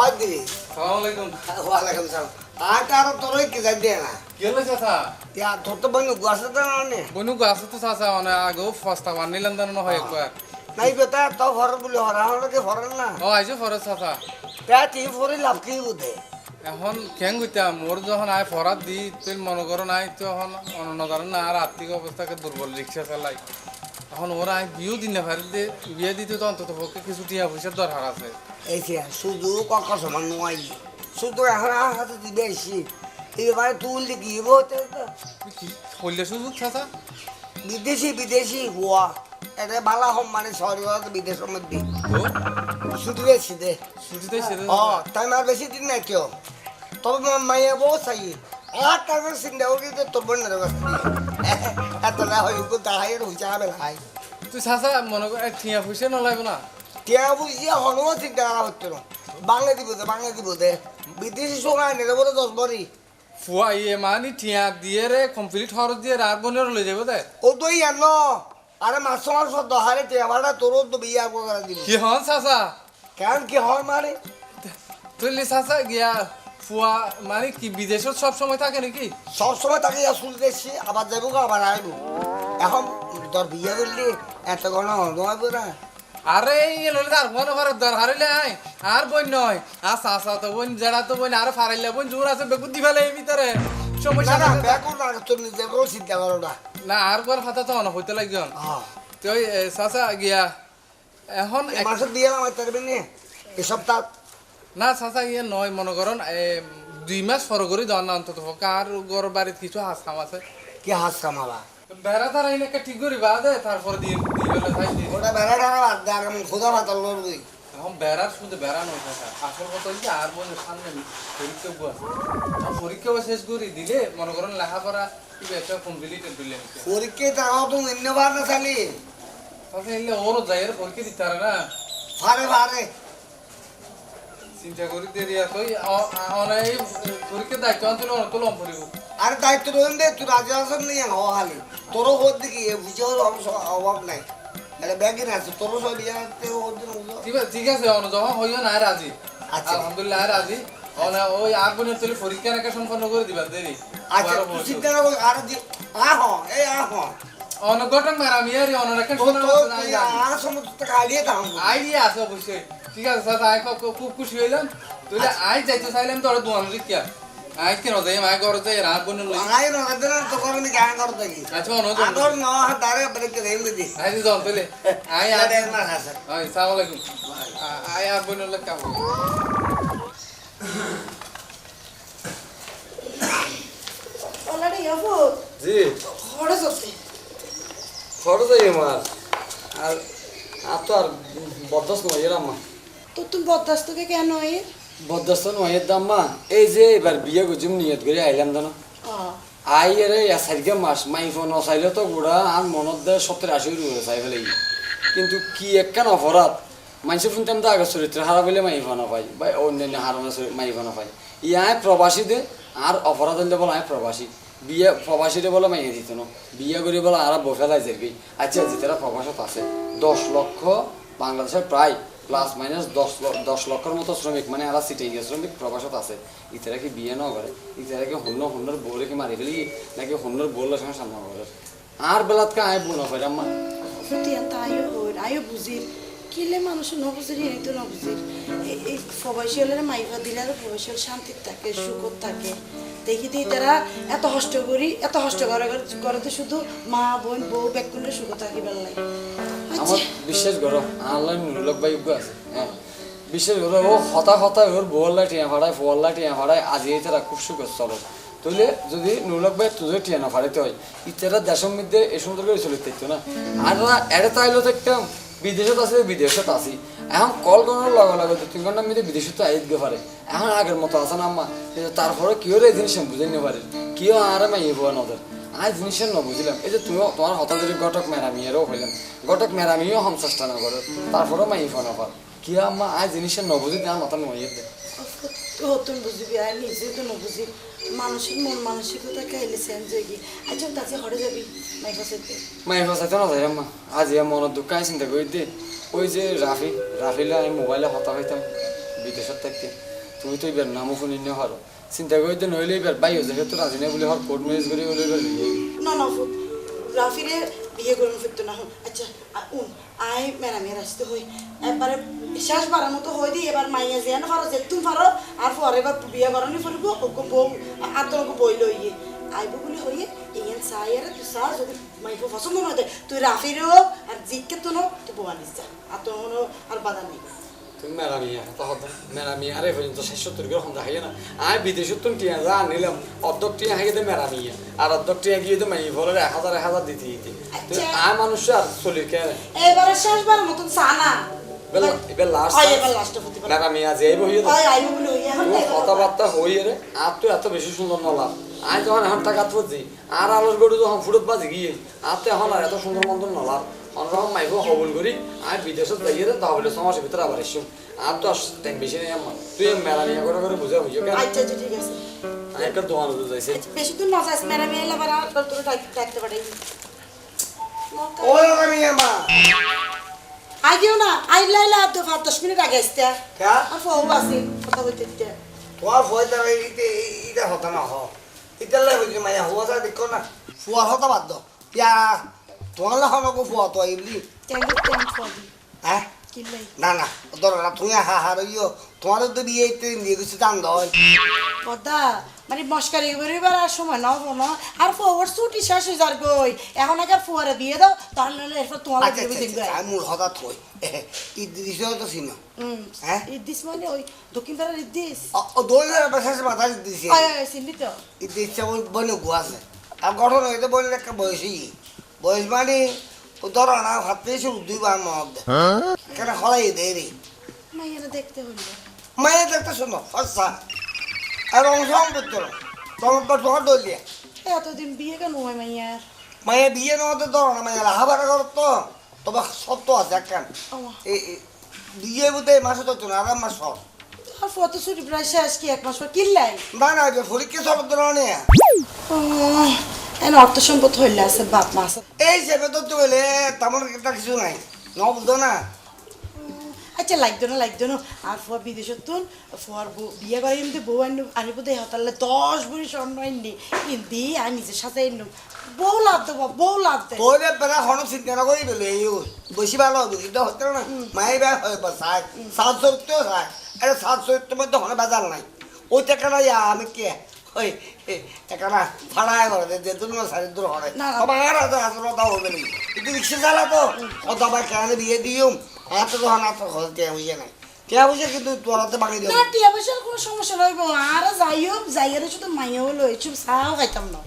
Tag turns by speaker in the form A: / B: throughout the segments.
A: আদি। ওয়ালাইকুম সালাম।
B: এখন কেন মোর যখন আয় ফরাত দি তুই মনে করো নাই তো এখন অননদার না আর আর্থিক অবস্থাকে দুর্বল রিক্সা চালাই। এখন ওরা বিয়েও দিন না দে বিয়ে দিতে তো অন্তত পক্ষে কিছু টিয়া পয়সার দরকার আছে।
A: এই শুধু কক সমান নয় শুধু এখন হাতে দিবে এসি এবারে তুল কি
B: করলে সুযোগ চাচা
A: বিদেশি বিদেশি হুয়া। এটা বালা হম মানে শহরে বিদেশের মধ্যে
B: তো
A: শুধু বেশি দে।
B: সেরে
A: ও তাই আর বেশি দিন নাই কেউ। তবে মাইয়া বউ চাই। আর তারপর চিন্তা করি যে তোর বোন এত না হয় হইছে ভাই
B: তুই চাচা মনে কর এক টিয়া পয়সা নলাইব না
A: টিয়া বুঝিয়া হনুমা চিন্তা করা হচ্ছে না। বাংলা দিব দে বাংলা দিব দে। বিদেশি নিলে বলে দশ বড়ি
B: ফুয়া ইয়ে মানি টিয়া দিয়ে রে কমপ্লিট খরচ দিয়ে রাত বনের লই যাব দে।
A: ও তো ইয়ান আরে মাস মাস দহারে টিয়া ভাড়া তোরও তো বিয়া করে দিব
B: কি হন চাচা?
A: কেন কি হয় মানে
B: তুই চাচা গিয়া ফুয়া মানে কি বিদেশত সব সময় থাকে নাকি?
A: সবসময় তাকে আসুল দেখছি আবার যাব আবার আইবো। এখন তোর বিয়ে করলি এত গণা হতো না।
B: আরে ললে তার ফোন ঘরের দর হারিলে আই আর বই নয় আর চাচা তো বোন জেড়া তো বোন আর ফারাইলে বোন জোর আছে বেগুন দি ফেলে এই ভিতরে। সমস্যা
A: না
B: না
A: না তোর নিজের কোনো চিন্তা করো না।
B: না আর কোন খাতা তো হইতে লাগজন তুই চাচা গিয়া এখন এক-
A: মাসে দিয়ে আমার তারবে নে এই সপ্তাহ
B: না চাচা ইয়ে নয় মনে করেন দুই মাস ফর করে দেওয়ার না অন্তত আর ঘর বাড়িতে কিছু হাস কাম আছে।
A: কি হাস কামাবা
B: বেড়া তারা এনেকে ঠিক করি বা দে তারপরে দিয়ে দিয়ে
A: ওটা বেড়া টাড়া বাদ দে আর আমি খোদা ভাতার লড়বই
B: এখন বেড়ার শুধু বেড়া নয় থাকা আসল কথা হচ্ছে আর মনে সামনে পরীক্ষা আছে পরীক্ষা শেষ করি দিলে মনে করেন লেখাপড়া কি একটা কমপ্লিট দিলে
A: পরীক্ষায় তারাও তো ধন্যবাদ না চালি।
B: তাহলে ওরও যাই পরীক্ষা দিতে পারে না।
A: ফারে ফারে।
B: চিন্তা করি দেরি আছে দায়িত্ব আনতে অনেক তো লম পড়িব
A: আর দায়িত্ব রইন দে তুই রাজি আসন নেই হওয়া খালি তোরও হোক দেখি বুঝে অভাব নাই। এটা ব্যাগিন আছে তোরও সব হোক
B: ঠিক আছে ঠিক আছে অন যখন হইও না রাজি।
A: আচ্ছা।
B: আলহামদুলিল্লাহ রাজি। অন ওই আর বোনের তুলি পরীক্ষা নাকা সম্পন্ন করে দিবা দেরি।
A: আচ্ছা চিন্তা আর আহ এই আহ।
B: অন গঠন মারা আমি আর
A: তো তো সমস্ত খালিয়ে দাম
B: আইডিয়া আছে অবশ্যই। ঠিক আছে স্যার আই খুব- খুব খুশি হইলাম। তুই আই যাইতে চাইলাম তোর দোয়ান রিক্কা আই কেন যাই? আই ঘর যাই রাত বোনের লই
A: আয় না দেন তো করনি গান করতে থাকি।
B: আচ্ছা অন
A: আগর ন দারে ব্রেক দেন দিদি
B: আই দি দন তুলে আই আর
A: না আছে
B: আই সালাম আলাইকুম। আই আর বোনের লই কাম
C: অলরেডি
D: জি।
C: খরচ আছে
D: খরচ এই আমার আর আর তো আর বরদাস্ত নয় এর আম্মা
C: তো তুমি বরদাস্তকে কেন এর
D: বরদাস্ত নয় এর দাম্মা এই যে এবার বিয়ে গুজুম নিয়ত করে আইলাম জানো? আই এর এসাইডকে মাস মাই ফোন অসাইলে তো গুড়া আর মনত দেয় সত্তর আশি রুয়ে চাই ফেলে কিন্তু কি একখান অপরাধ? মানুষের শুনতাম তো আগে চরিত্র হারা বলে মাই ফোন পাই বা অন্যান্য হারানো মাই ফোন পাই ইয়াই প্রবাসী দে আর অপরাধ হলে বলে প্রবাসী। বিয়ে প্রবাসীরে বলে মাইয়ে দিত না। বিয়ে করে বলে আর বফেলাই যাবি আচ্ছা যেটা প্রবাসত আছে, দশ লক্ষ বাংলাদেশের প্রায় প্লাস মাইনাস দশ দশ লক্ষর মতো শ্রমিক মানে আর সিটে গিয়ে শ্রমিক প্রবাসত আছে। ইতারা কি বিয়ে ন করে, ইতারা কি হন্য হন্যর বউরে কি মারি ফেলি, নাকি হন্যর বউলের সঙ্গে সামনা করে? আর বেলাতকে আয় বোন হয় আম্মা
C: আয়ো বুঝির। কিলে মানুষের নবুজির তো নবুজির। এই- এই প্রবাসী হলে মাইফা দিলে আর প্রবাসী শান্তির থাকে সুখত থাকে। দেখি দিই তারা এত কষ্ট করি, এত কষ্ট করে করে তো শুধু মা, বোন, বউ ব্যাগ করলে সুখ থাকি বেলায়
D: আমার বিশ্বাস করো, আল্লাহ নুরুলক ভাই আছে হ্যাঁ। বিশ্বাস করো, ও হতা হতা ওর বউল্লা টিয়া ফাড়ায় ফোয়াল্লা টিয়া ফাড়ায়, আজি তারা খুব সুখ চলো তাহলে যদি নুরুলক ভাই তুঝে টিয়া না ফাড়াইতে হয় ইতারা দেশের মধ্যে এ সুন্দর করে চলে থাকতো না। আর এড়ে তাইলেও দেখতাম বিদেশত আছে, বিদেশত আছি। এখন কল করার লগে লগে দু তিন ঘণ্টার মধ্যে বিদেশত আইত পারে এখন আগের মতো আছে না আম্মা তারপরে কিও এই জিনিস বুঝে নিতে পারে কিও আর আমি এই হওয়া নদের আজ জিনিসের ন বুঝলাম এই যে তুমিও তোমার হতাদের ঘটক মেরামিয়েরও হইলাম ঘটক মেরামিও হম চেষ্টা না করে তারপরেও মাই ফোন আবার কি আম্মা আজ জিনিসের ন বুঝি আমার মাথা নয় দে।
C: ও তুমি বুঝবি আর নিজে তো নবুঝি মানুষের মন মানসিকতা খাইলে চেঞ্জ হয়ে গিয়ে আচ্ছা তাতে হরে যাবি মাই সাথে
D: মাই ফসাইতে না যাই আম্মা আজ ইয়া মনের দুঃখ আই চিন্তা করি দে। ওই যে রাফি রাফিলে আমি মোবাইলে হতা হইতাম বিদেশত থাকতে তুমি তো এবার নামও শুনি না হর চিন্তা করি দে নইলে এবার বাই হচ্ছে তো রাজি না বলে হর কোর্ট ম্যারেজ করে এবার
C: না না রাফিরে বিয়ে করুন, ফিরতো না হুন আচ্ছা উন আই ম্যাডামের আসতে হই। একবারে শেষ বারের মতো হই দিই এবার মাইয়া যে না পারো, যেতুন পারো, আর পরে এবার বিয়ে করানি ফেলব ওকে বউ, আর তোর বই লইয়ে। আইবো বলে হইয়ে, ইয়েন সাইয়ারে তুই সার, যদি মাইফো পছন্দ না দেয় তুই রাফিরও আর জিতকে তো নো তুই বউ আনিস যা, আর তোর আর বাধা নেই।
D: তুমি মেরা মিয়া তো হতো মেরা মিয়া আরে পর্যন্ত শেষ সত্তর হন্দা খাইয়ে না। আমি বিদেশত তুমি টিয়া যা নিলাম অর্ধক টিয়া খাইয়ে দে মেরা মিয়া আর অর্ধক টিয়া গিয়ে তো মাই ফলের এক হাজার এক হাজার দিতে দিতে।
C: আচ্ছা।
D: মানুষ আর চলি
C: এবারে মতন সানা হইয়ে
D: কথাবার্তা হই রে আর তো এত বেশি সুন্দর নলা আই যখন এখন টাকা পড়ছি আর আলোর গরু যখন ফুটত বাজে গিয়ে আর তো এখন আর এত সুন্দর মন্দ নলা অন্যরকম মাইবো হবল করি আর বিদেশত যাইয়ে তাহলে সমাজের ভিতরে আবার এসুম আর তো আর বেশি নেই আমার তুই মেলা নিয়ে করে করে বুঝে হইও কেন
C: আচ্ছা আচ্ছা ঠিক আছে।
D: আমি একটা দোকান যাইছে।
C: আচ্ছা, বেশি দূর না যাস মেরা মেয়ে আর তোর ডাকতে পারে
A: ওই আমি মা
C: আগেও না আই লাইলা তো পাঁচ দশ মিনিট আগে আসতে
A: কা?
C: আর ফোন আছে কথা বলতে দিতে
A: তোমার ভয় হতা না হ ইটালে হইছে মায়া হওয়া যা দেখো না। ফুয়া হতা বাদ দাও ইয়া তোমার লাগানো কো ফুয়া তো আইবলি
C: ট্যাঙ্ক ফোন
A: হ্যাঁ? না না ধরো না তুমি হা হা রইও। তোমার তো বিয়ে নিয়ে গেছে দান
C: পদ্মা মানে মস্কারি আর সময় নাও না আর ফোর ছুটি শেষ হয়ে যার গই এখন আগে ফুয়ারে দিয়ে দাও তাহলে নাহলে এরপর তোমার
A: আচ্ছা আচ্ছা,
C: দেখবে।
A: আচ্ছা, আমি মূল হঠাৎ হই ঈদ দিছো তো চিন
C: হুম
A: হ্যাঁ?
C: ইদ্দিস মানে ওই দক্ষিণ পাড়ার ইদ্দিস
A: ও বাসায় মাথা
C: আয় চিনলি তো?
A: ঈদ দিচ্ছে ওই বনে গু আছে। আর গঠন হইতে বলে একটা বয়সী। বয়স ও ধরো না হাত পেয়েছে দুই বার মদ কেন হলাই দেয় রে
C: মাইয়ারা দেখতে হইল
A: মায়ের দেখতে শোনো আচ্ছা আর অংশ সম্পত্তি তোমার তো তোমার দল দিয়ে
C: এতদিন বিয়ে কেন হয় মাইয়ার?
A: মায়ের বিয়ে নেওয়াতে ধরো না মায়ের হাবার করো তো। তবে সত্য আছে একখান বিয়ে বুঝতে মাসে তো না আরাম মাস
C: আর ফটো ছুটি প্রায় শেষ কি এক মাস পর কিনলাই
A: না না পরীক্ষা সব না।
C: এন অর্থ সম্পদ হইলে আছে বাপ মা আছে।
A: এই সেবে তো বলে তেমন একটা কিছু নাই। ন বুঝতো না।
C: আচ্ছা লাগতো না লাগতো না। আর ফুয়ার বিদেশত তুন ফুয়ার বিয়ে করে এমনি বউ আনি আনিব দে হতালে দশ ভরি স্বর্ণ আনলি। কিন্তু আমি নিজের সাথে আনলাম। বউ লাভ দেবো বউ লাভ দে
A: তোরে বেলা হন চিন্তা না করি বলে এই বেশি ভালো হবে কিন্তু হচ্ছে না। মায়ের বেয়া হয় বা সাই সাত চরিত্র সাই আরে সাত চরিত্রের মধ্যে হনে বাজার নাই। ওই টাকা নাই আমি কে? ওই টাকা না ভাড়ায় করে যে তুমি সাড়ে দূর হরে। সবার হাতে কথা হবে না। কিন্তু রিক্সা চালা তো। কত আবার কেন বিয়ে হাতে তো খরচ কে বুঝে নাই। বুঝে কিন্তু বাকি দিও
C: না টিয়া পয়সার কোনো সমস্যা রইব আর যাইও যাইয়ারে শুধু মাইয়াও লই চুপ চাও খাইতাম না।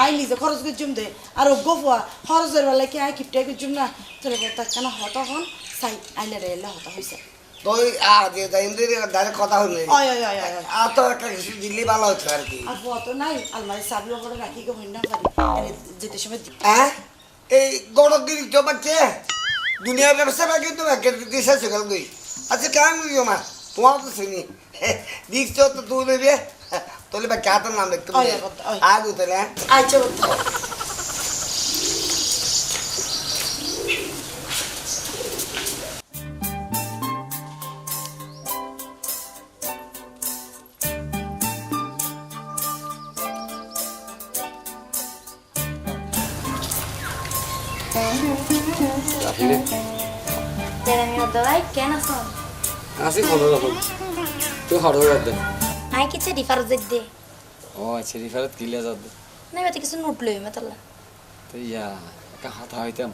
C: আই নিজে খরচ করছুম দে। আর অজ্ঞ ফুয়া খরচের বেলা কি আই কিপটাই করছুম না? তোর তার কেন হতা হন চাই আইলে রে হতা হয়েছে
A: তুই আ যে যাইম কথা হইলে আর তো একটা কিছু দিলে ভালো হচ্ছে আর কি।
C: আর ফুয়া তো নাই আলমারি চাবি ওপরে রাখি গে হইনা পারি যেতে সময়
A: হ্যাঁ? এই গড়গিরি তো বাচ্চে। দুনিয়ার ব্যবসা বাকি তো বাকি দিশা সকাল গই আচ্ছা কেমন গিয়ে মা? তোমার তো শুনি। দিচ্ছ তো তুই নেবে তোলে বা কাতার নাম দেখতে। আগু তাহলে
C: আচ্ছা
E: আছো
D: আসি কোনো রকম। তুই হরো দে।
E: আই কিছু ডিফার দে।
D: ও আচ্ছা রিফারত কিলে যাদ
E: না এবার কিছু নোট লই মেতাল্লা
D: তো ইয়া একা হাতা হইতাম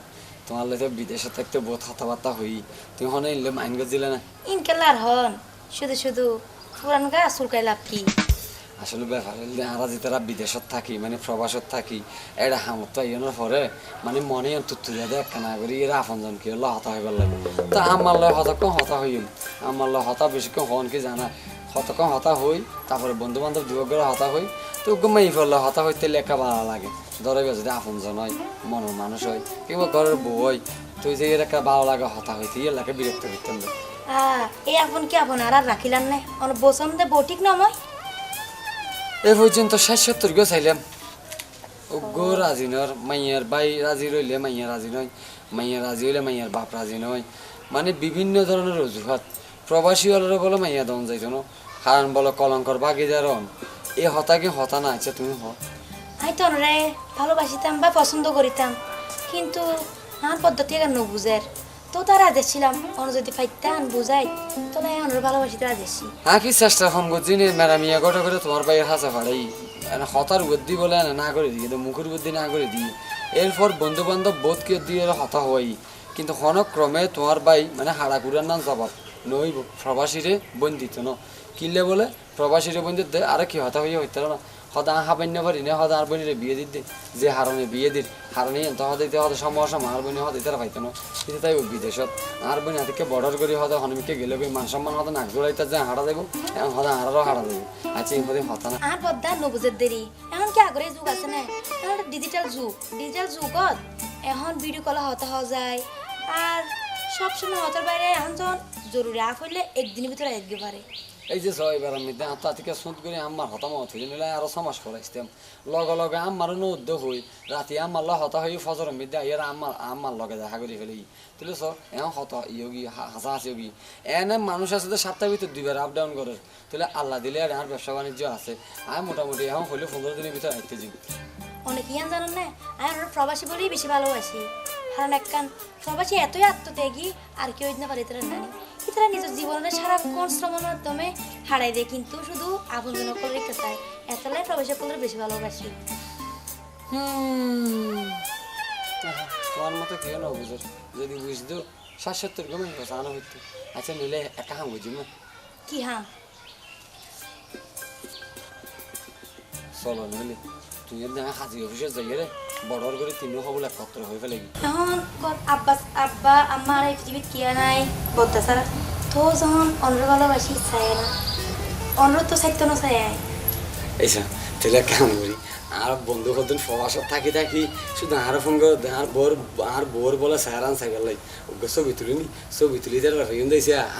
D: তোমার লাগে বিদেশে থাকতে বহুত কথাবার্তা হই। তুই হনে ইনলে মাইন গজিলে না?
E: ইনকেলার হন। শুধু শুধু পুরান গা চুলকাই লাভ কি
D: আসলে ব্যাপার হইলে আমরা যেতারা বিদেশত থাকি মানে প্রবাসত থাকি এটা হামত ইয়নোর পরে। মানে মনে তুলে দেয় কেনা করি, এরা আপনজন কি হলো হতা হইবার লাগে। তো আমার লয় হতা কম হতা হইম? আমার লয় হতা বেশিক্ষণ হন কি জানা? হত কম হতা হই, তারপরে বন্ধু বান্ধব দুই করে হতা হই। তো গমাই ফেললে হতা হইতে লেখা ভালো লাগে। ধরে যদি আপনজন হয়, মনের মানুষ হয়, কিংবা ঘরের বউ হয় তুই যে এর একটা ভালো লাগে হতা হইতে লাগে বিরক্ত হইতেন
E: আহ এই আপন কি আপন? আর রাখিলাম না অন বসন দে বটিক না মই?
D: এ পর্যন্ত ষাট সত্তর গো চাইলাম গো রাজি নর মাইয়ার বাই রাজি রইলে মাইয়া রাজি নয়, মাইয়া রাজি হইলে মাইয়ার বাপ রাজি নয়। মানে বিভিন্ন ধরনের অজুহাত। প্রবাসী হলের বলে মাইয়া দন যাইতো না। কারণ বলে কলঙ্কর ভাগিদার হন এই হতা কি হতা না আচ্ছা তুমি হ
E: আমি তো অনরে ভালোবাসিতাম বা পছন্দ করিতাম। কিন্তু আমার পদ্ধতি কেন বুঝের তো তার আদেশছিলাম অন যদি বুঝাই, তো আদেশি।
D: হ্যাঁ চেষ্টা কম করছি নি মেরা মিয়া গোটা করে তোমার বাইরে হাসা ফাড়াই হতার বুদ্ধি বলে না করে দিই মুখের বুদ্ধি না করে দিই এরপর বন্ধু বান্ধব বোধকে দিয়ে হতা হওয়াই কিন্তু ক্রমে তোমার বাই মানে হাড়াকুড়ার নাম জবাব নই প্রবাসীরে বন্দিত ন। কিনলে বলে, প্রবাসীরে বন্দিত আর কি হতা হইয়া হইতে না। সদা হাবান্য পারি না সদা আর বনিরে বিয়ে দিতে। যে হারণে বিয়ে দির হারণে এত হদাইতে হদা সমস্যা মার বনি হদাইতে পাইতো না। কিন্তু তাই বিদেশত। আর বনি হাতিকে বর্ডার করে হদা হনমিকে গেলে কই মান সম্মান হদা নাক জোড়াইতে যে হারা দেবো এখন হদা হারারও হারা দেবো। আচ্ছা এই হদে হতা না
E: আর বদ্দা নবুজের দেরি। এখন কি আগরে যুগ আছে না? এখন ডিজিটাল যুগ। ডিজিটাল যুগত এখন ভিডিও কল হতে হওয়া যায়। আর সবসময় হতার বাইরে এখন যখন জরুরি আপ হইলে একদিনের ভিতরে আসতে পারে।
D: এই যে ছয় বার আমি আত্মা থেকে সুদ করে আমার হতামত হয়ে নিলে আরও সমাজ করাইছিলাম লগে লগে নো উদ্যোগ হই রাতে আমার লগ হতা হই ফজর মিদ্যা ইয়ার আমার আমার লগে দেখা করি ফেলি। তুলে সর এও হত ইয়োগি হাসা হাসি যোগী। এনে মানুষ আছে যে সাতটার ভিতর দুইবার আপ ডাউন করে তাহলে আল্লাহ দিলে আর ব্যবসা বাণিজ্য আছে। আমি মোটামুটি এখন হইলে পনেরো দিনের ভিতরে আইতে যাবি
E: অনেক ইয়ান জানেন না? আমি প্রবাসী বলেই বেশি ভালোবাসি কারণ একখান প্রবাসী এতই আত্মত্যাগী আর কেউ দিতে পারে তারা নানি তারা নিজের জীবনের সারাক্ষণ শ্রমের মাধ্যমে হারাই দেয় কিন্তু শুধু আপন জন করে রেখে চায়। এতলাই প্রবাসী করলে বেশি ভালোবাসি।
D: তোমার মতো কেউ না বুঝো। যদি বুঝতো ষাট সত্তর গমে আনা হইতো। আচ্ছা নিলে একা হাম বুঝি না
E: কি হাম?
D: চলো নইলে। তুই যদি আমি হাজি অফিসে যাই রে বড় করে তিনিও হবলে একত্র হয়ে ফেলে
E: এখন কত আব্বা আব্বা আমার এই পৃথিবীত কিয়া নাই? বদ্দা ছাড়া তো যখন অন্যর ভালোবাসি চায় না অন্যর তো চাইতো না চায়
D: এইসা তাহলে এক কাম করি আর বন্ধু কদিন প্রবাসত থাকি থাকি শুধু আর ফোন করে আর বোর আর বোর বলে সারান সাইকেল লাই ওকে ছবি তুলি নি ছবি তুলি তার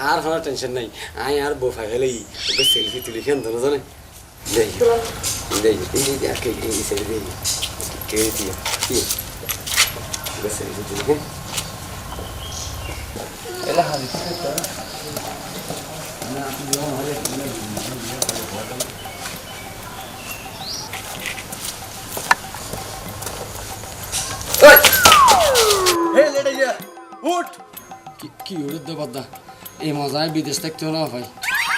D: আর কোনো টেনশন নাই। আই আর বউ ফাই ফেলাই ওকে সেলফি তুলি খেন ধরো জানে দেই দেই এই যে আর কে এই সেলফি দেই কে দিয়া কি ওকে সেলফি তুলি হ্যাঁ এলা হারি না আপনি যখন হলে
A: হে লেডাইয়া উঠ
D: কি কি উড়ুদ্দ পদ্মা এই মজায় বিদেশ থাকতেও না ভাই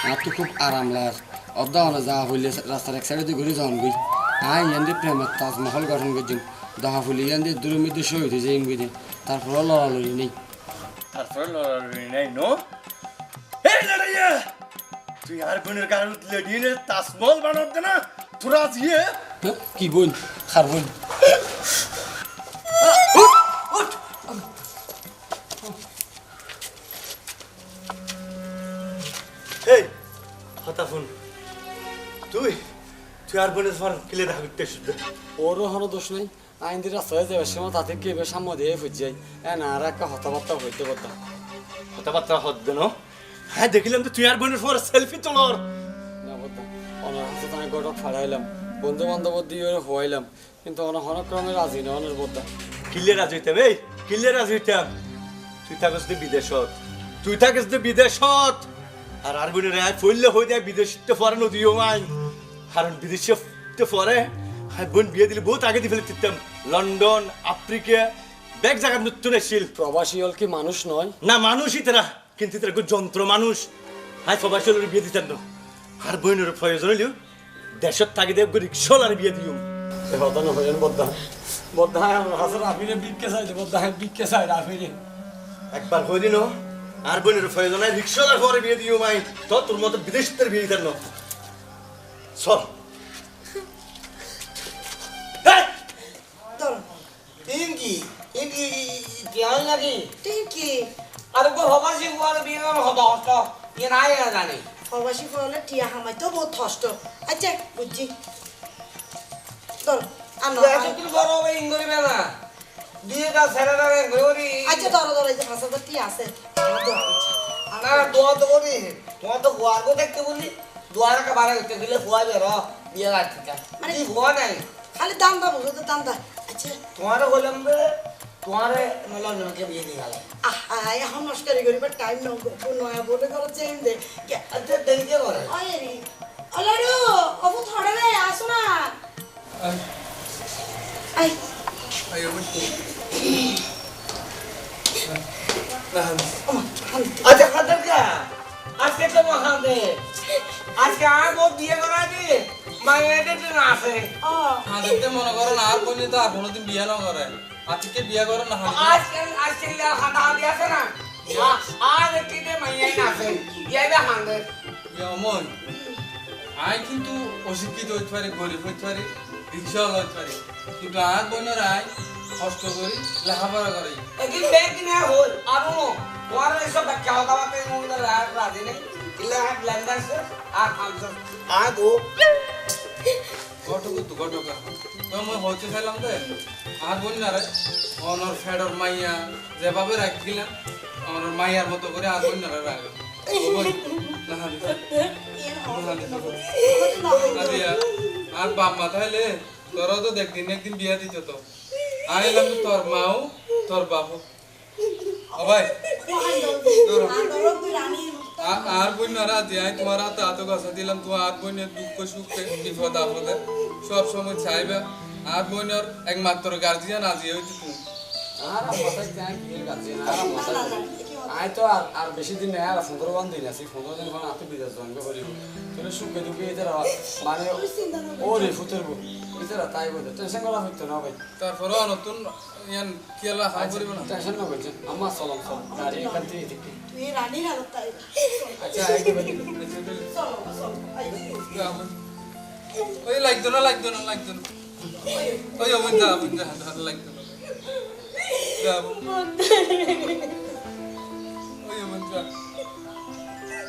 D: আর তো খুব আরাম লাগ অদ্দা হলে যা হইলে রাস্তার এক সাইডে ঘুরে যাওয়ান গই আই ইয়ান দিয়ে প্রেমের তাজমহল গঠন করছিম দহা ফুলি ইয়ান দিয়ে দূরের মধ্যে শহীদ হয়ে যাই বুঝে তারপরে লড়ালড়ি নেই।
F: তারপরে লড়ালড়ি নাই নো? তুই আর বোনের কারণ লেডিনে তাজমহল বানাত না তোরা দিয়ে
D: হ্যাঁ, কি বোন? খার বোন?
F: তুই আর বোনের ফর কিলে করতে শুদ্ধ।
D: ওরও কোনো দোষ নাই। আইন দিয়ে রাস্তায় যাবে সময় তাতে কে এবার সামনে দিয়ে ফুট যাই এ না আর একটা হতাবার্তা হইতে পারতাম
F: কথাবার্তা হদ্দ ন? হ্যাঁ দেখিলাম তো তুই আর বোনের ফর সেলফি তোলর।
D: না বলতাম অনার হাতে তাই গটক ফাড়াইলাম। বন্ধু বান্ধব দিয়ে ওরে হওয়াইলাম। কিন্তু অন হনক্রমে রাজি না অনের বদ্দা
F: কিল্লে রাজি হইতাম এই কিল্লে রাজি হইতাম। তুই থাকস তো বিদেশত। তুই থাকিস তো বিদেশত। আর আর বোনের রায় ফইলে হয়ে যায় বিদেশতে ফরে নদীও আইন। কারণ বিদেশে ফরে আর বোন বিয়ে দিলে বহুত আগে দিয়ে ফেলে দিতাম। লন্ডন আফ্রিকা ব্যাগ জায়গার নতুন এসেছিল।
D: প্রবাসী হল কি মানুষ নয়?
F: না মানুষই তারা কিন্তু তারা যন্ত্র মানুষ। হাই প্রবাসী হল বিয়ে দিতেন না। আর বোনের প্রয়োজন হইলেও দেশত থাকি দেব রিক্সলার বিয়ে দিও।
D: হতা না হইলেন বদ্দা। বদ্দা হাসর আফিরে বিক্কে চাইলে বদ্দা বিক্কে চাই আফিরে।
F: একবার হয়ে দিন আর বোনের প্রয়োজন হয় রিক্সাওয়ালার ঘরে বিয়ে দিও মাই। তো তোর মতো বিদেশিদের বিয়ে দিতেন না। চল। এই,
C: ধরো
A: তিন কি তিন কি কেমন নাকি?
C: টিঙ্কি।
A: আর কো হবা সে গোয়ার বিয়ে না হবা হস্ত ইয়ে নাই জানি।
C: প্রবাসী ফলে টিয়া হামাই তো বহুত কষ্ট। আচ্ছা বুঝছি। ধরো আনো
A: এত বড় হবে ইংরেজি না বিয়ে কা সেরা না
C: আচ্ছা ধরো ধরো এই যে ভাষা আছে।
A: না দোয়া তো করি। তোমার তো গোয়ার কো দেখতে বলি। দোয়ার কা বারে করতে দিলে ফুয়া বেরো বিয়ে কাটতে
C: মানে-
A: মানে ফুয়া নাই?
C: খালি দান্দা বুঝো তো দান্দা আচ্ছা।
A: তোমার বললাম যে তোমারে লন্ডনকে বিয়ে দিয়ে গেল।
C: আহা এখন মস্কারি করিবার টাইম নয় নয়া বলে করো চেঞ্জ দে।
A: আচ্ছা দেরিকে করে?
C: অয়ে রে। অলারো অবু থড়ে রে আসো না। আই
B: আইও বসে
A: আচ্ছা খাতার কা? আজকে তো মহাদে আজকে আর বউ বিয়ে করা না আছে।
B: মনে করেন আর বললে তো আর কোনোদিন বিয়ে না করে। আজকে বিয়ে করে না
A: আজকে আজকে খাতা দিয়ে আছে না? আর কিতে মাইয়াই না আছে। ইয়াবে হাঙ্গে
B: অমন? আই কিন্তু অশিক্ষিত হইতে পারি গরিব হইতে পারি রিক্সাওয়ালা হইতে পারি। কিন্তু আর বোনের কষ্ট করি লেখাপড়া করি।
A: একদিন ব্যাগ কিনে হল। আর তোমার এসব ব্যাখ্যা হতা বাতে রাজি নেই।
B: তো তো মই হইতে চাইলাম দে। আর বোন না রে অনর ফেডর মাইয়া যেভাবে রাখিলাম অনর মাইয়ার মতো করে আর বোন না রে আর বাপ মা তাহলে তোরাও তো দেখদিন একদিন বিয়া দিত তো। আইলাম তোর মাও তোর বাপও। ও ভাই আ- আর বোন না রাজি আই তোমার হাতে হাতে কথা দিলাম তোমার আর বোনের দুঃখ সুখে বিপদ আপদে। সব সময় চাইবে, আর বোনের একমাত্র গার্জিয়ান আজি হইতে তুমি।
D: আর বিয়ের কাছে আর মাথায়। আই তো আর আর বেশি দিন নাই আর পনেরো বান দিন আছি। পনেরো দিন পর আতে বিদেশ জন্ম করিব। তোর সুখে দুঃখে এদের মানে ও রে ফুটেরবো এদের তাই বলে টেনশন করা হইতো না ভাই।
B: তারপরে নতুন ইয়ান কি আল্লাহ খাওয়া করিব না।
D: টেনশন না করছে আমার চলম চল গাড়ি এখান থেকে দেখি
C: তুই রানী হালত তাই।
D: আচ্ছা একেবারে
C: চলো চলো আই
B: ওই লাগতো না লাগতো না লাগতো না ওই অমন যা হাত লাগতো না যা ওই অমন যা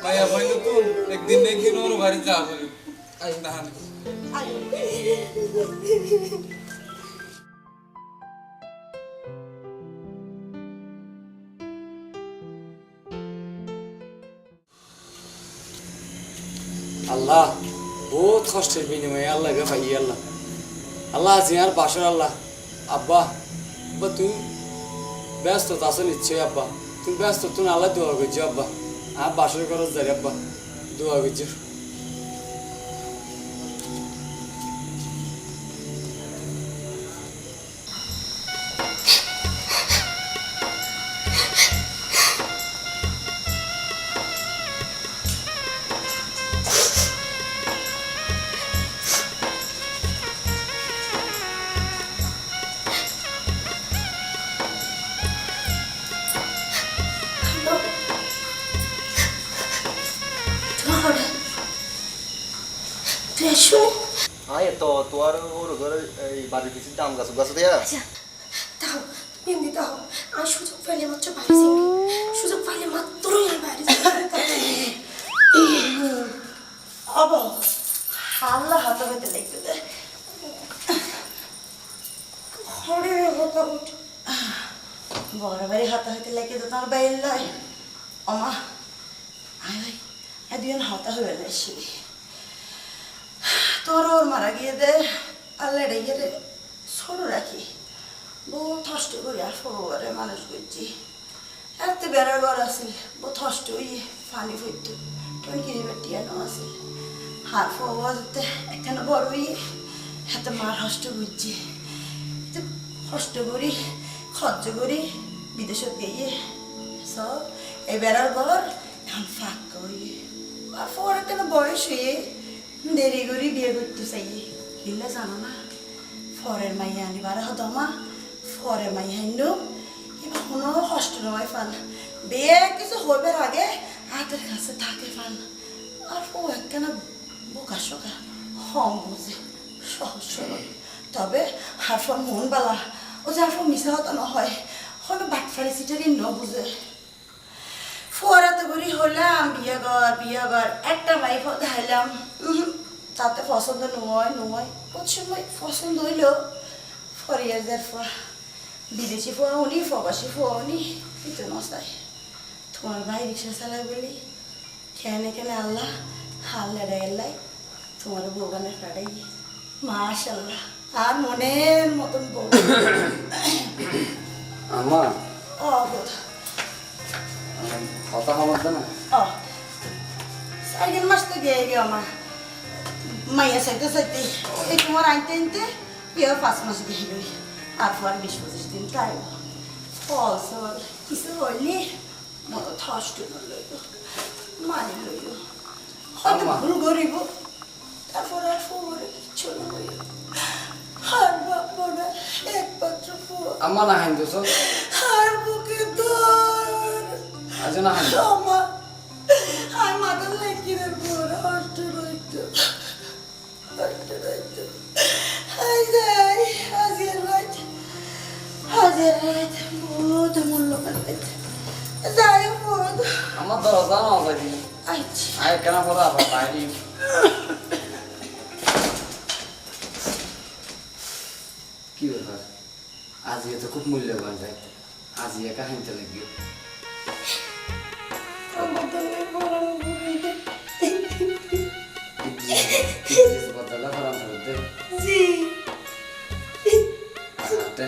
B: মায়া ভাইলো তো একদিন একদিন ওর বাড়ি যা বলি আই না
C: আই
D: আল্লাহ, বহুত কষ্টের বিনিময়ে আল্লাহ গে ভাই আল্লাহ। আল্লাহ আছি আর বাসর, আল্লাহ। আব্বা আব্বা তুমি ব্যস্ত আছো নিশ্চয়ই, আব্বা। তুমি ব্যস্ত তুমি আল্লাহ দোয়া করছি আব্বা। আর বাসর খরচ যাই আব্বা দোয়া করছ।
G: এই বাড়ির পিছিয়ে দাম গাছ গাছ দেয়া
H: দাও মেহেন্দি দাও। আর সুযোগ পেলে মাত্র বাড়ি যাবি। সুযোগ পাইলে মাত্রই আমি যাবি।
C: অব আল্লাহ হাতে হইতে দেখতে দে।
H: ঘরে হতা
C: বড় বাড়ি হাতে হইতে লেগে তো তোমার বাইর লয়। অমা আয় দুজন হতা হয়ে যাইছি তোর ওর মারা গিয়ে দে। আল্লাহ রেগে রে ছোট রাখি। বহুত কষ্ট করি আর সরোবরে মানুষ করছি। এত বেড়ার ঘর আছিল বহুত কষ্ট হইয়ে পানি ফুটতো। কিনে বেটিয়ানো আছিল হার ফোয়াতে একখানে বড় হইয়ে হাতে মার কষ্ট বুঝছি কষ্ট করি, খরচ করি বিদেশত গিয়ে সব এই বেড়ার ঘর এখন ফাঁক করি আর পরে কেন বয়স হয়ে দেরি করি বিয়ে করতে চাই হিলে জানো না ফরের মাইয়া আনিবার হদমা ফরের মাইয়া আনিল এবার কোনো কষ্ট নয় ফান বিয়ে কিছু হইবার আগে হাতের কাছে থাকে ফান আর ও একখানা বোকা শোকা হম বুঝে সহজ সরল তবে হারফর মন বালা ও যে হারফর মিশা হতো না হয় হলো বাটফারি সিটারি ন বুঝে ফোয়ারাতে বলি হলাম বিয়ে ঘর বিয়ে ঘর একটা মাই দেখাইলাম উহুম, তাতে পছন্দ নয় নয়। প্রচুর পছন্দ হইল। ফরিয়াদের ফা বিদেশি ফোয়া উনি প্রবাসী ফোয়া উনি কিন্তু নসাই তোমার ভাই রিক্সা চালায় বলি কেনে কেনে আল্লাহ হাল লেড়ে গেলাই তোমার বৌগানের কাটাই মাশাল্লাহ আর মনের মতন বউ।
D: আম্মা।
C: ও বোধ
D: কথা আমার না
C: ও। সাইকেল মাস থেকে এই আমার মাইয়া চাইতে চাইতে এই তোমার আনতে আনতে বিয়ে পাঁচ মাস গিয়ে গই আর পর বিশ পঁচিশ দিন তাই ফল সল কিছু হইলে মতো থষ্ট লইল মানি লইল হয়তো। ভুল করিব তারপর আর পরে কিচ্ছু না হইল আর বাবা না একমাত্র
D: আম্মা না হাইন দোষ
C: আর বুকে ধর
D: আজ না হাইন
C: আমার আর মাথার লেকিনের পর হষ্ট রইতো হষ্ট রইতো আই যাই আজকের রাত আজকের রাত বহুত মূল্যবান রাত যাই বহুত
D: আমার দরজা না যাই
C: আইছি
D: আয় কেন কি ব্যাপার? আজকে তো খুব মূল্যবান যাই আজ একা হাইতে লাগবে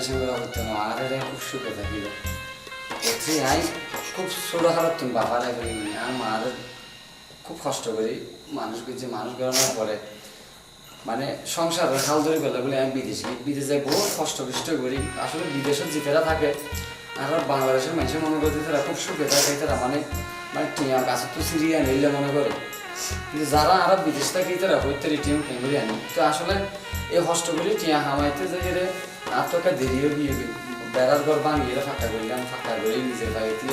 D: করা করতে মানুষ যে মানে সংসারের হাল ধরে গেলে বলে আমি বিদেশে বিদেশে বহু কষ্ট কষ্ট করি। আসলে বিদেশের যেতেরা থাকে, আর বাংলাদেশের মানুষের মনে করতে তারা খুব সুখে থাকে, তারা মানে মানে টিয়া কাছে তো সিরিয়া নিলে মনে করে। কিন্তু যারা আর বিদেশ থাকে, তারা হইতে টিম ফ্যামিলি আনি। তো আসলে এই কষ্ট করে টিয়া হামাইতে যে রে আর তো একটা দেরিও বিয়ে বেড়ার ঘর ভাঙিয়ে ফাঁকা করলাম, ফাঁকা করে নিজের বাড়িতে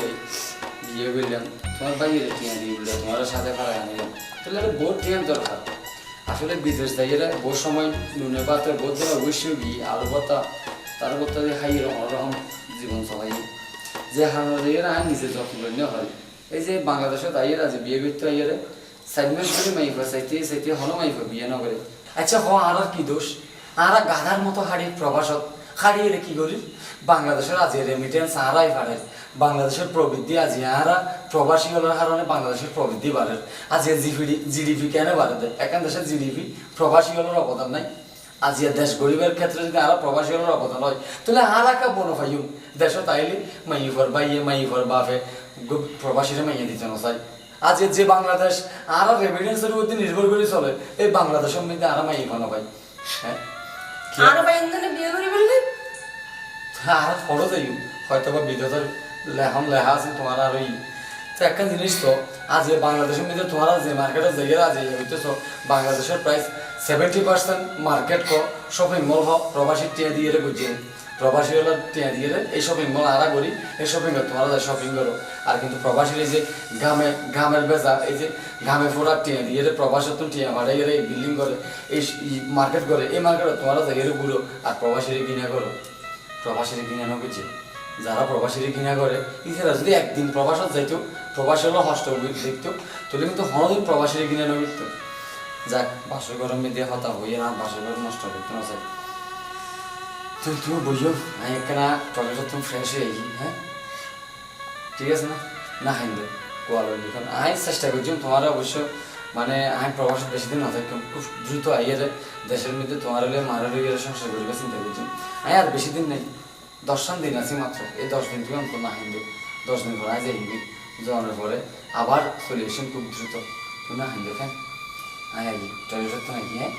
D: বিয়ে করলাম। তোমার বাইরে টিয়া দিয়ে বলল তোমার সাথে ভাড়া আনিলাম তাহলে একটা বোট টিয়ার দরকার। আসলে বিদেশ যাইয়েরা বহু সময় নুনে পাতে বহুত ধরে অবশ্যই গিয়ে আলু পাতা তার পাতা দিয়ে খাই অন্যরকম জীবন চলাই। যে হারানো আর নিজে যত্ন হয়। এই যে বাংলাদেশত আইয়েরা যে বিয়ে করতে আইয়েরা সাইডমেন্ট করে মাইফা চাইতে চাইতে হলো মাইফা বিয়ে নগরে আচ্ছা হ আর কি দোষ? আর গাধার মতো হাড়ি প্রবাসত হারিয়ে কি করি বাংলাদেশের আজি রেমিটেন্স আরাই বাড়ে। বাংলাদেশের প্রবৃদ্ধি আজি আরা প্রবাসী হওয়ার কারণে বাংলাদেশের প্রবৃদ্ধি বাড়ে। আজি জিডিপি জিডিপি কেন বাড়ে? দেয় এখান দেশের জিডিপি প্রবাসী হওয়ার অবদান নাই। আজি দেশ গরিবের ক্ষেত্রে যদি আরা প্রবাসী হওয়ার অবদান হয়, তাহলে আর একা বনো ফাইম দেশ তাইলে মাইফর বাইয়ে মাইফর গো- প্রবাসীরা মাইয়ে দিতে চাই। আজ যে বাংলাদেশ আর রেমিটেন্সের উপর নির্ভর করে চলে, এই বাংলাদেশের মধ্যে আর মাইফা না ভাই হ্যাঁ? কি
H: আর বাইন্দনে বিয়ে করি বললে
D: আর ফটো যাই হয়তো বা লেহাম লেহা আছে তোমার আর ওই তো একটা জিনিস তো আজ বাংলাদেশের মধ্যে তোমার যে মার্কেটে যাই আজ এই হইতেছ বাংলাদেশের প্রাইস সেভেন্টি পার্সেন্ট মার্কেট ক শপিং মল হোক প্রবাসী টিয়া দিয়ে বুঝিয়ে প্রবাসী হলো টিয়া দিয়ে রে এই শপিং মল আরা করি, এই শপিং তোমরা যায় শপিং করো। আর কিন্তু প্রবাসীর এই যে গামে গামের বেজা এই যে গামে ফোড়া টিয়া দিয়ে রে প্রবাসের তো টিয়া ভাড়াই রে বিল্ডিং করে, এই মার্কেট করে, এই মার্কেটে তোমরা যাই রে ঘুরো আর প্রবাসীর কিনা করো, প্রবাসীর কিনা নগেছে যারা প্রবাসীর কিনা করে ইতারা যদি একদিন প্রবাসত যাইতো, প্রবাসী হলো হস্ত দেখতো, তাহলে কিন্তু হনদিন প্রবাসীর কিনা নগিত যাক, বাসর গরমে দিয়ে হতা হইয়ে না, বাসর গরম নষ্ট করতে না তুমি তুমি বুঝো, আমি একখানা টয়লেট তুমি ফ্রেশ হয়ে গেছি হ্যাঁ? ঠিক আছে না? না, হাইন্দে কোয়ালো লিখন আমি চেষ্টা করছি তোমার অবশ্য মানে আমি প্রবাস বেশি দিন না থাকি, খুব দ্রুত আইয়ে দেশের মধ্যে তোমার হলে মারের হয়ে সংসার করবে চিন্তা করছি। আমি আর বেশি দিন নেই দশটান দিন আছি মাত্র, এই দশ দিন থেকে অন্তত না হিন্দু দশ দিন পরে আজ হিন্দি যাওয়ানোর পরে আবার চলে এসেন খুব দ্রুত। তুমি না হিন্দু খান আয় আই টয়লেট তো নাকি হ্যাঁ?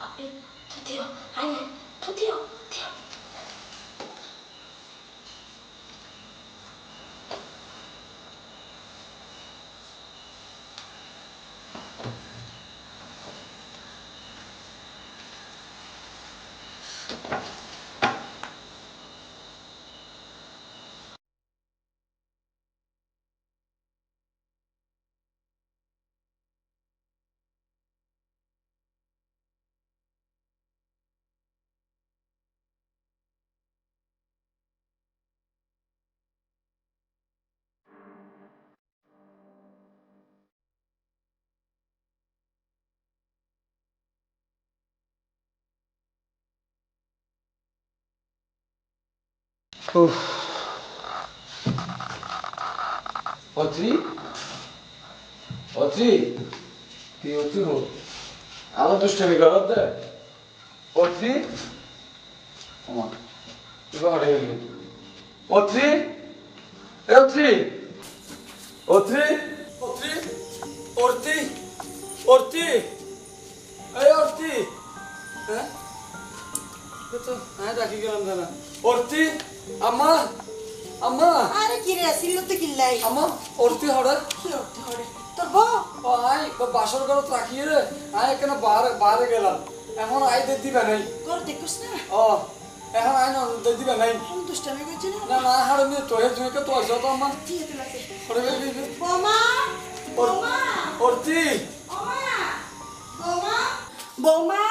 H: 아, 토티요. 아니, 토티요. 토티요.
D: অত্রি হোক আমার দুষ্টামি করার দে অত্রি আমার তুই ঘরে গেলি অত্রি এ অত্রি অত্রি অত্রি অর্তি অর্তি এই অর্তি হ্যাঁ এ তো হ্যাঁ ডাকি গেলাম দাদা। অর্তি আম্মা আম্মা।
C: আরে কি রে সিল্লতে কিল্লাই।
D: আম্মা অর্তি হঠাৎ
C: কি করতে হবে তোর বউ?
D: আই বাসর ঘর রাখিয়ে রে। আই কেন বাইরে বাইরে গেলাম। এখন আই দে দিবে নাই
C: ঘর দেখুস না?
D: ও এখন আই না দে দিবে নাই
C: আমি দুষ্টামি করছি না?
D: না না হাড় নিয়ে তো তুই কে তো আসো তো আম্মা?
C: ঠিক আছে লাগে
D: ওরে বেবি
C: বৌমা বৌমা।
D: অর্তি।
C: বৌমা বৌমা।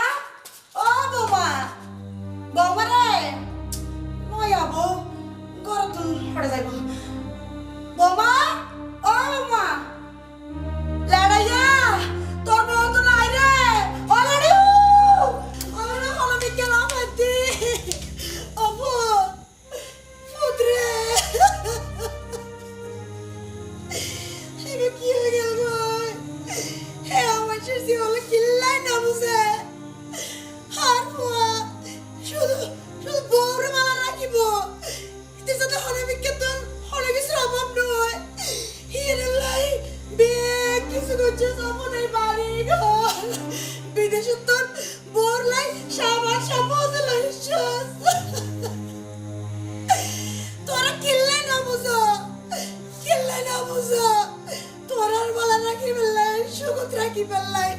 C: রাখি বেল্লাই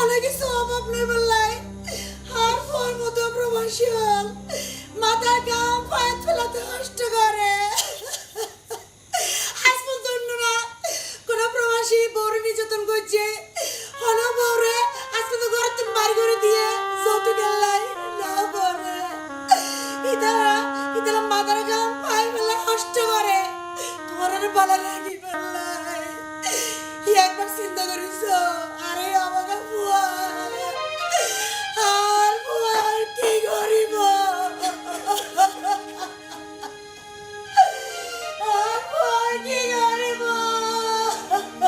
C: অনেক কিছু অভাব নেই বেল্লাই আর পর মতো প্রবাসী হল।